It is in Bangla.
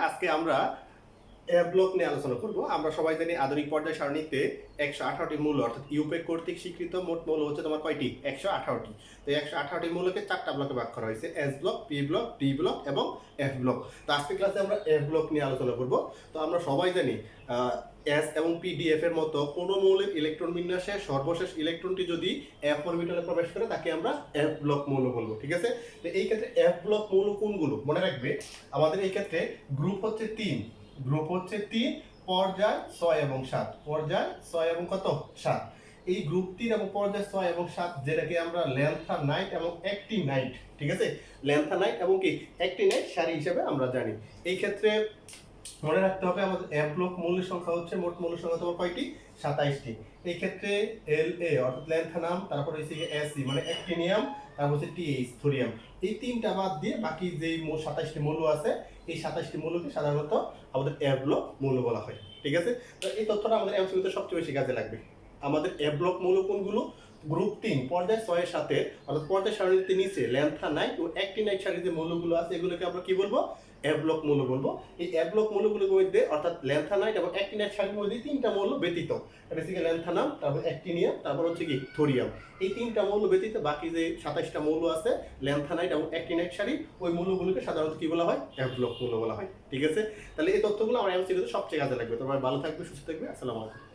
আজকে আমরা ব্লক নিয়ে আলোচনা করব। আমরা সবাই জানি আধুনিক পর্যায় সারণীতে একশো আঠারোটি মূল, অর্থাৎ ইউপে কর্তৃক স্বীকৃত মোট মূল হচ্ছে তোমার কয়টি? একশো আঠারোটি। তো একশো আঠারোটি মূলকে চারটা ব্লকে ভাগ করা হয়েছে, S block, P block, D block এবং এফ ব্লক। তো আজকে ক্লাসে আমরা এফ ব্লক নিয়ে আলোচনা করব। তো আমরা সবাই জানি এস এবং পিডিএফ এর মতো কোনো মৌলের ইলেকট্রন বিন্যাসে সর্বশেষ ইলেকট্রনটি যদি এফ অরবিটালে প্রবেশ করে, তাকে আমরা এফ ব্লক মৌল বলব, ঠিক আছে? তো এই ক্ষেত্রে এফ ব্লক মৌল কোনগুলো? মনে রাখবে, আমাদের এই ক্ষেত্রে গ্রুপ হচ্ছে তিন। গ্রুপ হচ্ছে তিন, পর্যায় ছয় এবং সাত। পর্যায় ছয় এবং কত? সাত। এই গ্রুপ তিন এবং পর্যায় ছয় এবং সাত যেটাকে আমরা ল্যান্থা নাইট এবং একটি নাইট ঠিক আছে? ল্যান্থা নাইট এবং কি? একটি নাইট সারি হিসেবে আমরা জানি। এই ক্ষেত্রে মনে রাখতে হবে আমাদের এফ লোক মূলের সংখ্যা হচ্ছে মোট মূলের সংখ্যা তোমার কয়টি? সাতাইশটি। এই ক্ষেত্রে এল এ অর্থাৎ ল্যান্থানাম তারপর হচ্ছে এস মানে অ্যাক্টিনিয়াম তারপর হচ্ছে টিএইচ থোরিয়াম এই তিনটা বাদ দিয়ে বাকি যেই সাতাইশটি মৌল আছে, এই সাতাইশটি মৌলকে সাধারণত আমাদের ব্লক মৌল বলা হয়। ঠিক আছে? তো এই তথ্যটা আমাদের এমসিকিউতে সবচেয়ে বেশি কাজে লাগবে। আমাদের এফ ব্লক মৌল গ্রুপ তিন, পর্যায় ছয়ের সাথে, অর্থাৎ পর্যায় সারণীতে নিচে ল্যান্থা নাইট ও অ্যাক্টিনাইট সারির যে মৌলগুলো আছে, এগুলোকে আমরা কি বলব? এ ব্লক মৌল বলব। এই এ ব্লক মৌলগুলোর মধ্যে, অর্থাৎ ল্যান্থানাইট এবং অ্যাক্টিনাইট সারির মধ্যে তিনটা মৌল ব্যতীত। এটা হচ্ছে ল্যান্থানাম তারপর অ্যাক্টিনিয়াম তারপর হচ্ছে কি? থোরিয়াম এই তিনটা মৌল ব্যতীত বাকি যে সাতাশটা মৌল আছে ল্যান্থানাইট এবং অ্যাক্টিনাইট সারি ওই মৌলগুলোকে সাধারণত কি বলা হয়? এ ব্লক মৌল বলা হয়। ঠিক আছে? তাহলে এই তথ্যগুলো আমার এমসিকিউতে সবচেয়ে কাজে লাগবে। তোমার ভালো থাকবে, সুস্থ থাকবে। আসসালামু আলাইকুম।